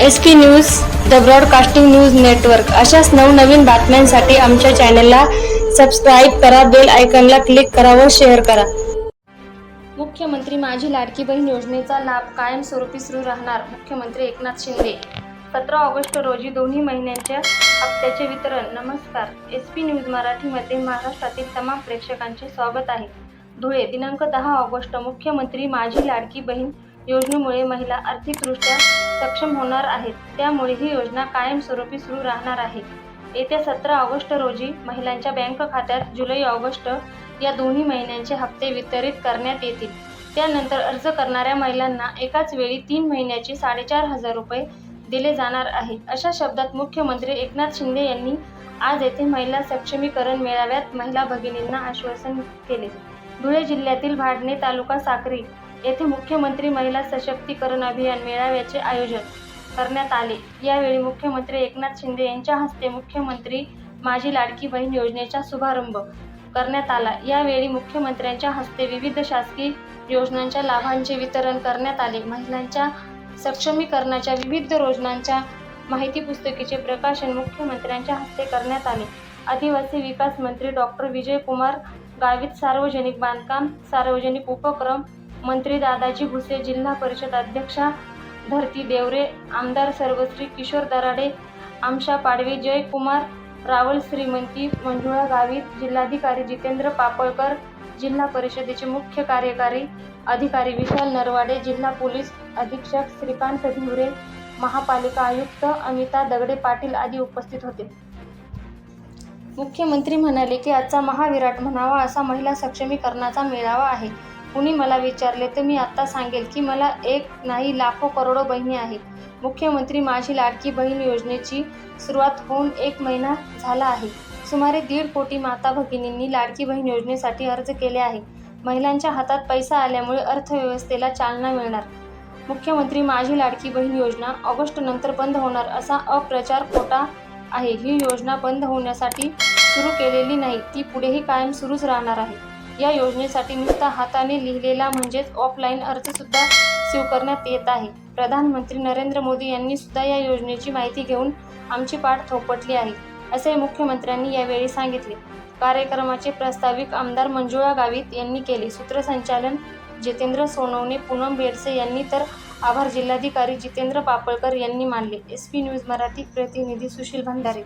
S P news the broadcasting news network. अशाच नवनवीन बातम्यांसाठी आमच्या चॅनलला सबस्क्राईब करा बेल आयकनला क्लिक करा व शेअर करा. मुख्यमंत्री माझी लाडकी बहीण योजनेचा लाभ कायमस्वरूपी सुरू राहणार मुख्यमंत्री एकनाथ शिंदे. सतरा ऑगस्ट रोजी दोन्ही महिन्यांच्या हप्त्याचे वितरण. नमस्कार. एस पी न्यूज मराठीमध्ये महाराष्ट्रातील तमाम प्रेक्षकांचे स्वागत आहे. धुळे दिनांक दहा ऑगस्ट. मुख्यमंत्री माझी लाडकी बहीण योजनेमुळे महिला आर्थिकदृष्ट्या सक्षम होणार आहेत. त्यामुळे ही योजना कायमस्वरूपी सुरू राहणार आहे. येत्या सतरा ऑगस्ट रोजी महिलांच्या बँक खात्यात जुलै ऑगस्ट या दोन्ही महिन्यांचे हप्ते वितरित करण्यात येतील. त्यानंतर अर्ज करणाऱ्या महिलांना एकाच वेळी तीन महिन्याचे साडेचार हजार रुपये दिले जाणार आहे. अशा शब्दात मुख्यमंत्री एकनाथ शिंदे यांनी आज येथे महिला सक्षमीकरण मेळाव्यात महिला भगिनींना आश्वासन केले. धुळे जिल्ह्यातील भाडणे तालुका साक्री येथे मुख्यमंत्री महिला सशक्तीकरण अभियान मेळाव्याचे आयोजन करण्यात आले. यावेळी मुख्यमंत्री एकनाथ शिंदे यांच्या हस्ते मुख्यमंत्री माझी लाडकी बहीण योजनेचा शुभारंभ करण्यात आला. यावेळी मुख्यमंत्र्यांच्या हस्ते विविध शासकीय योजनांच्या लाभांचे वितरण करण्यात आले. महिलांच्या सक्षमीकरणाच्या विविध योजनांच्या माहिती पुस्तकेचे प्रकाशन मुख्यमंत्र्यांच्या हस्ते करण्यात आले. आदिवासी विकास मंत्री डॉक्टर विजयकुमार गावित सार्वजनिक बांधकाम सार्वजनिक उपक्रम मंत्री दादाजी भुसे जिल्हा परिषद अध्यक्षा धरती देवरे आमदार सर्वश्री किशोर दराडे आमशा पाडवे जयकुमार रावल श्रीमंती मंजुळा गावित जिल्हाधिकारी जितेंद्र पापळकर जिल्हा परिषदेचे मुख्य कार्यकारी अधिकारी विशाल नरवाडे जिल्हा पोलीस अधीक्षक श्रीकांत धिवरे महापालिका आयुक्त अमिता दगडे पाटील आदी उपस्थित होते. मुख्यमंत्री म्हणाले की आजचा महाविराट म्हणावा असा महिला सक्षमीकरणाचा मेळावा आहे. कुणी मला विचारले तर मी आत्ता सांगेल की मला एक नाही लाखो करोडो बहिणी आहेत. मुख्यमंत्री माझी लाडकी बहीण योजनेची सुरुवात होऊन एक महिना झाला आहे. सुमारे दीड कोटी माता भगिनींनी लाडकी बहीण योजनेसाठी अर्ज केले आहे. महिलांच्या हातात पैसा आल्यामुळे अर्थव्यवस्थेला चालना मिळणार. मुख्यमंत्री माझी लाडकी बहीण योजना ऑगस्ट नंतर बंद होणार असा अप्रचार खोटा आहे. ही योजना बंद होण्यासाठी सुरू केलेली नाही. ती पुढेही कायम सुरूच राहणार आहे. या योजनेसाठी नुसता हाताने लिहिलेला म्हणजेच ऑफलाईन अर्जसुद्धा स्वीकारण्यात येत आहे. प्रधानमंत्री नरेंद्र मोदी यांनी सुद्धा या योजनेची माहिती घेऊन आमची पाठ थोपटली आहे असे मुख्यमंत्र्यांनी यावेळी सांगितले. कार्यक्रमाचे प्रस्ताविक आमदार मंजुळा गावित यांनी केले. सूत्रसंचालन जितेंद्र सोनवणे पूनम बेडसे यांनी तर आभार जिल्हाधिकारी जितेंद्र पापळकर यांनी मानले. एस पी न्यूज मराठी प्रतिनिधी सुशील भंडारे.